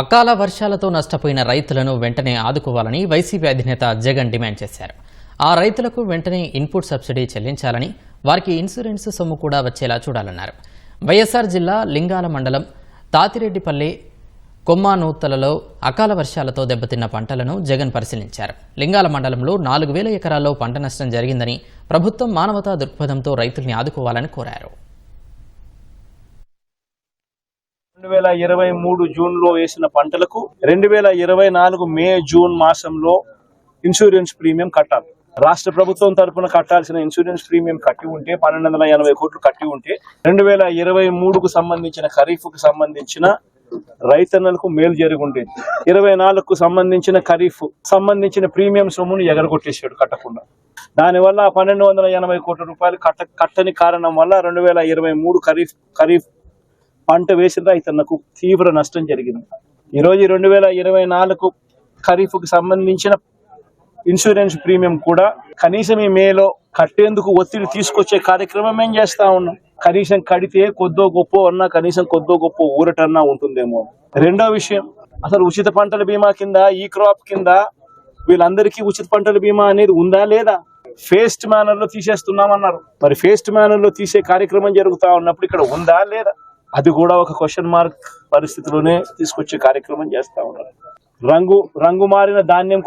అకాల వర్షాలతో నష్టపోయిన రైతులను వెంటనే ఆదుకోవాలని వైసీపీ అధినేత జగన్ డిమాండ్ చేశారు. ఆ రైతులకు వెంటనే ఇన్పుట్ సబ్సిడీ చెల్లించాలని వారికి ఇన్సూరెన్స్ సొమ్ము కూడా వచ్చేలా చూడాలన్నారు. వైఎస్ఆర్ జిల్లా లింగాల మండలం తాతిరెడ్డిపల్లి కొమ్మానూతలలో అకాల వర్షాలతో దెబ్బతిన్న పంటలను జగన్ పరిశీలించారు. లింగాల మండలంలో నాలుగు వేల ఎకరాల్లో పంట నష్టం జరిగిందని ప్రభుత్వం మానవతా దృక్పథంతో రైతుల్ని ఆదుకోవాలని కోరారు. రెండు వేల ఇరవై మూడు జూన్లో వేసిన పంటలకు రెండు వేల ఇరవై నాలుగు మే జూన్ మాసంలో ఇన్సూరెన్స్ ప్రీమియం కట్టాలి. రాష్ట్ర ప్రభుత్వం తరపున కట్టాల్సిన ఇన్సూరెన్స్ ప్రీమియం కట్టి ఉంటే పన్నెండు వందల ఎనభై కోట్లు కట్టి ఉంటే రెండు వేల ఇరవై మూడుకు సంబంధించిన ఖరీఫ్కు సంబంధించిన రైతన్నలకు మేలు జరిగి ఉండేది ఇరవై నాలుగుకు సంబంధించిన ఖరీఫ్ సంబంధించిన ప్రీమియం సొమ్మును ఎగరగొట్టేసాడు కట్టకుండా. దానివల్ల పన్నెండు వందల ఎనభై కోట్ల రూపాయలు కట్ట కట్టని కారణం వల్ల రెండు వేల ఇరవై మూడు ఖరీఫ్ ఖరీఫ్ పంట వేసిన రైతన్నకు తీవ్ర నష్టం జరిగింది. ఈరోజు రెండు వేల ఇరవై నాలుగు ఖరీఫ్కు సంబంధించిన ఇన్సూరెన్స్ ప్రీమియం కూడా కనీసం ఈ మేలో కట్టేందుకు ఒత్తిడి తీసుకొచ్చే కార్యక్రమం ఏం చేస్తా ఉన్నాం? కనీసం కడితే కొద్దో గొప్ప అన్నా కనీసం కొద్దో గొప్ప ఊరటన్నా ఉంటుందేమో. రెండో విషయం అసలు ఉచిత పంటల బీమా కింద ఈ క్రాప్ కింద వీళ్ళందరికీ ఉచిత పంటల బీమా అనేది ఉందా లేదా? ఫేస్ట్ మేనర్లో తీసేస్తున్నామన్నారు. మరి ఫేస్ట్ మేనర్లో తీసే కార్యక్రమం జరుగుతా ఉన్నప్పుడు ఇక్కడ ఉందా లేదా? అది కూడా ఒక క్వశ్చన్ మార్క్ పరిస్థితిలోనే తీసుకొచ్చే కార్యక్రమం చేస్తా ఉన్నారు. రంగు రంగు మారిన ధాన్యం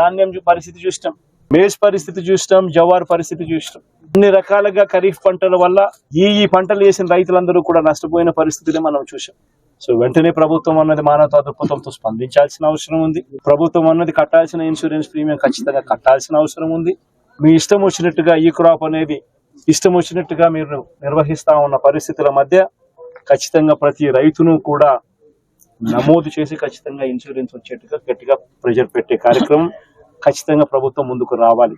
ధాన్యం పరిస్థితి చూస్తాం మేజ్ పరిస్థితి చూసినాం జవార్ పరిస్థితి చూసినాం. అన్ని రకాలుగా ఖరీఫ్ పంటల వల్ల ఈ ఈ పంటలు వేసిన రైతులందరూ కూడా నష్టపోయిన పరిస్థితిని మనం చూసాం సో వెంటనే ప్రభుత్వం అన్నది మానవతా దృక్పథంతో స్పందించాల్సిన అవసరం ఉంది. ప్రభుత్వం అన్నది కట్టాల్సిన ఇన్సూరెన్స్ ప్రీమియం ఖచ్చితంగా కట్టాల్సిన అవసరం ఉంది. మీ ఇష్టం వచ్చినట్టుగా ఈ క్రాప్ అనేది ఇష్టం వచ్చినట్టుగా మీరు నిర్వహిస్తా ఉన్న పరిస్థితుల మధ్య ఖచ్చితంగా ప్రతి రైతును కూడా నమోదు చేసి ఖచ్చితంగా ఇన్సూరెన్స్ వచ్చేట్టుగా గట్టిగా ప్రెజర్ పెట్టే కార్యక్రమం ఖచ్చితంగా ప్రభుత్వం ముందుకు రావాలి.